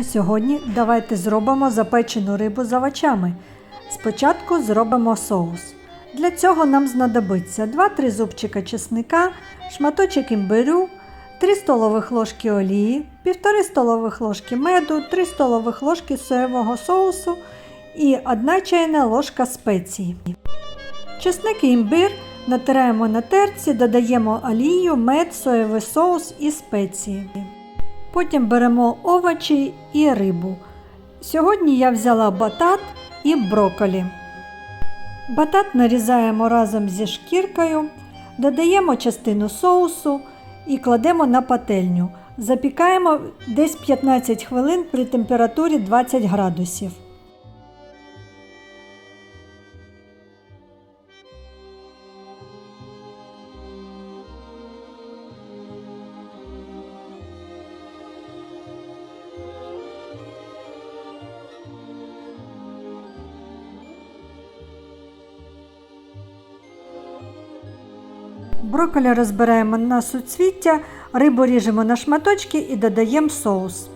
А сьогодні давайте зробимо запечену рибу з овочами. Спочатку зробимо соус. Для цього нам знадобиться 2-3 зубчика чесника, шматочок імбирю, 3 столових ложки олії, 1,5 столових ложки меду, 3 столових ложки соєвого соусу і 1 чайна ложка спеції. Чесник і імбир натираємо на терці, додаємо олію, мед, соєвий соус і спеції. Потім беремо овочі і рибу. Сьогодні я взяла батат і брокколі. Батат нарізаємо разом зі шкіркою, додаємо частину соусу і кладемо на пательню. Запікаємо десь 15 хвилин при температурі 20 градусів. Брокколі розбираємо на суцвіття, рибу ріжемо на шматочки і додаємо соус.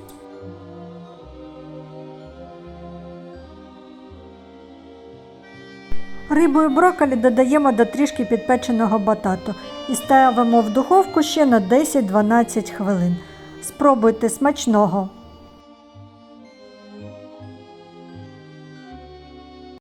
Рибу і брокколі додаємо до трішки підпеченого батату і ставимо в духовку ще на 10-12 хвилин. Спробуйте смачного!